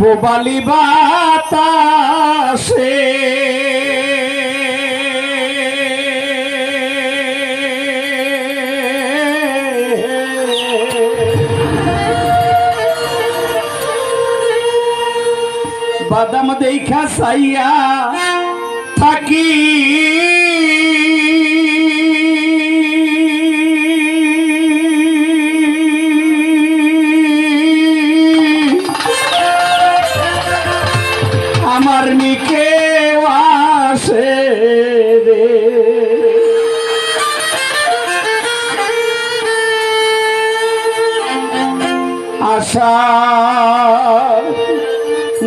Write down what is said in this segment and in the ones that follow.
পোবালি বাতাসে। বাদাম দেখা সাইয়া থাকি।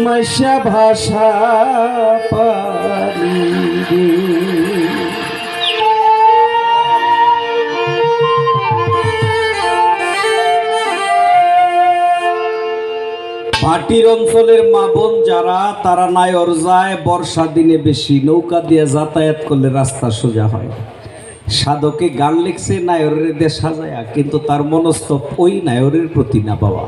মশা ভাষা পারি ভাটির অঞ্চলের মা বোন যারা, তারা নায়র যায় বর্ষা দিনে বেশি নৌকা দিয়ে যাতায়াত করলে রাস্তা সোজা হয়। সাধকে গান লিখছে, নায়রের দেশ সাজায়া কিন্তু তার মনস্তপ ওই নায়রের প্রতি না বাবা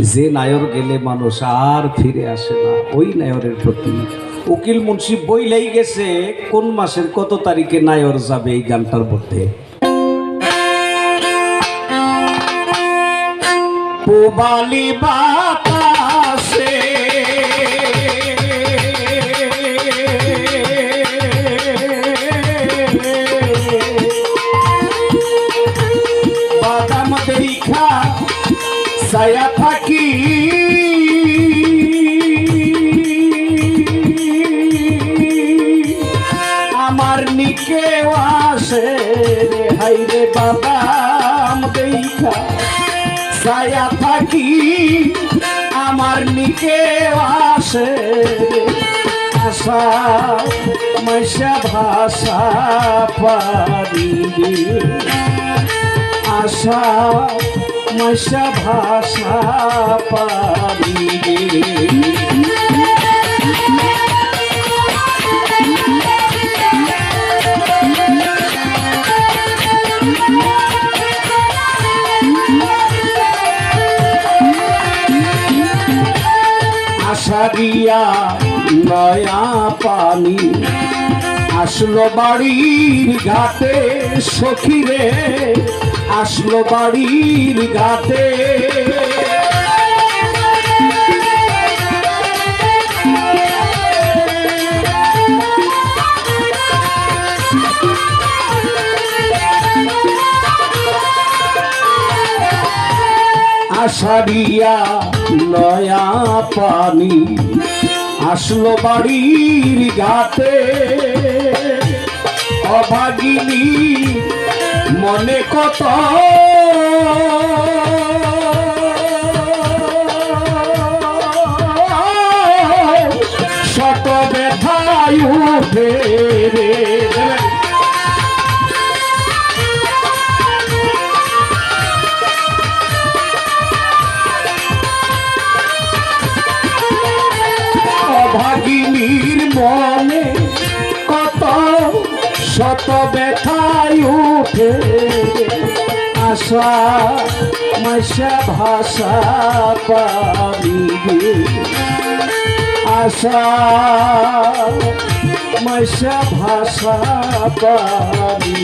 যে নায়র গেলে মানুষ আর ফিরে আসে না, ওই নায়রের প্রতি। উকিল মুন্সি বইলেই গেছে, কোন মাসের কত তারিখে নায়র যাবে এই গানটার মধ্যে? বাতাসে সায়া থাকি। আমার নিকে আসে রে, হাই রে বাদাম দেখা ছায়া থাকি, আমার নিকে আসে আশা মশা ভাষা পারি। আশা মশা ভাষা পারি আষাঢ়িয়া নয়া পানি। আসলো বাড়ির ঘাটে সখিরে। আসলো বাড়ির ঘাটে। আষাঢ়িয়া নয়া পানি আসলো বাড়ির ঘাটে। অভাগিনী মনে কত আশা মশা ভাষা পাবি আশা মশা ভাষা পাবি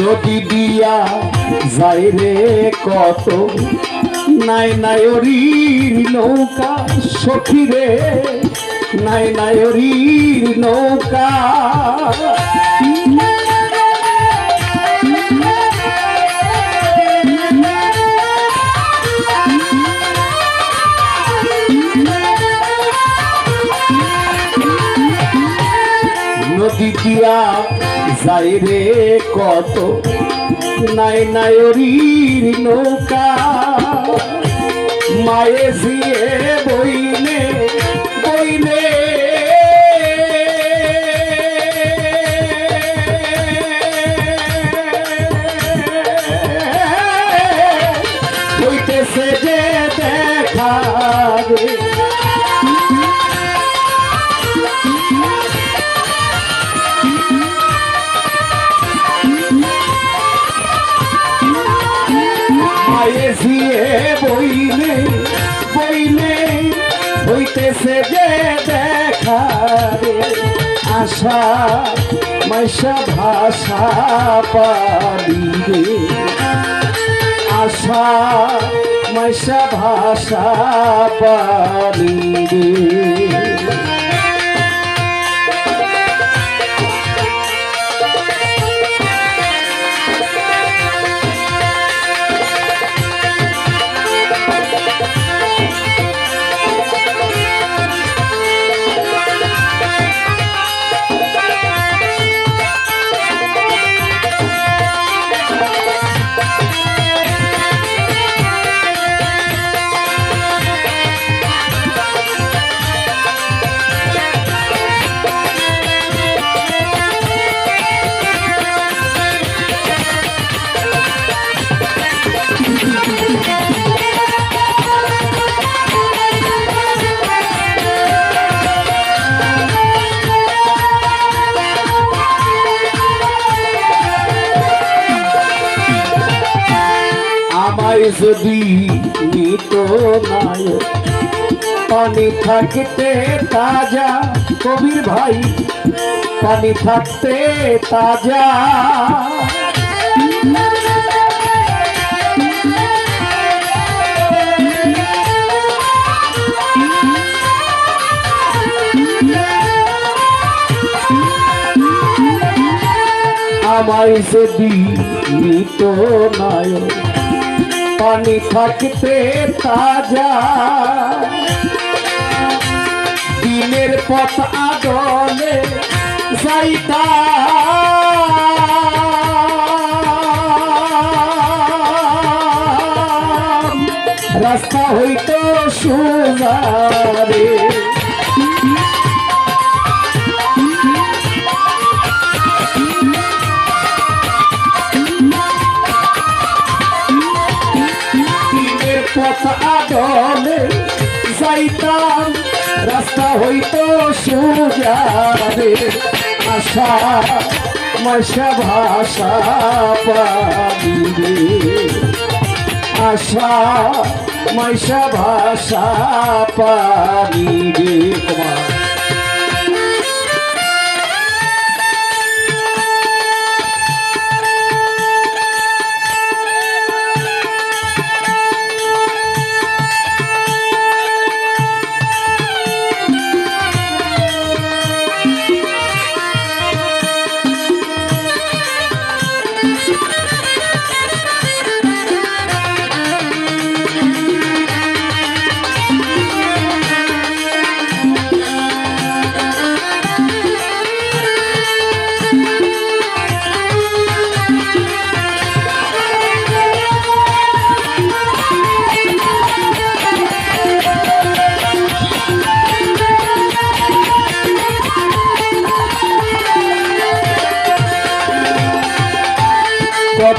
নদী দিয়া যাইলে কত? নাই নাই নৌকা সখী রে নাই নায়রির নৌকা। যাই রে কত? নাই নায়রীর নৌকা। মায়ে জিয়ে বইনে বইনে বইনে হইতেছে যে দেখা রে আশা, মাইশা ভাষা পালি রে। আশা, মাইশা ভাষা পালি যদি নিত নাই পানি থাকতে তাজা কবির ভাই, পানি থাকতে তাজা। আমায় যদি নিত নাই পানি থাকতে তাজা। দিনের পথ আদলে যাইতা। রাস্তা হইতো সুজারে আদলে যাইতাম রাস্তা হইতো সুজারে আশা মশা ভাষা পাবিরে আশা মশা ভাষা পাবিরে তোমার।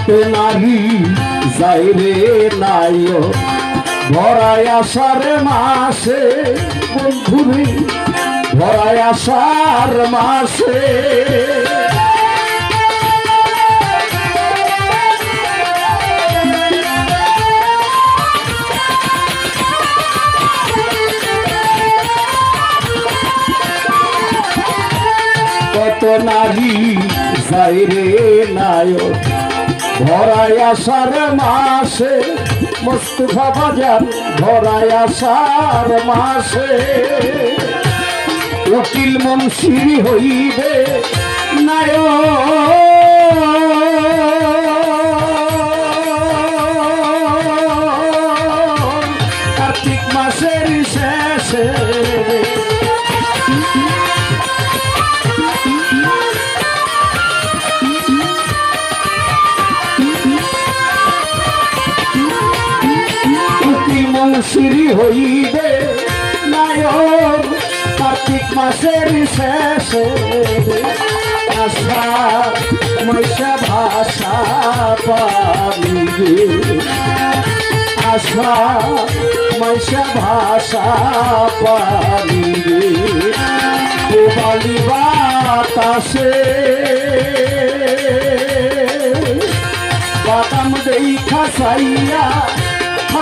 কত নারী যাই রে নাইও। ভরায় আসার মাসে বন্ধুরে ভরায় আসার মাসে। কত নারী যাই রে নায়ক ভরায় আসার মাসে, মুস্তফা বাজার ভরায় আসার মাসে। উকিল মুন্সি হইবে নায়ক। কার্তিক মাসের শেষে সিঁড়ি হইবে নায়র কার্তিক মাসের শেষে। আশা মৈশা ভাষা পাবি। আশা মৈশা ভাষা পাবি। বালি বাতাসে। বাদাম দেই খাসাইয়া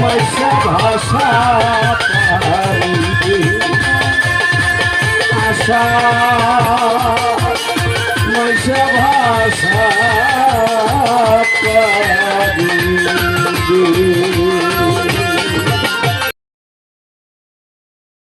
পয়সা ভাষা আশা পয়সা ভাষা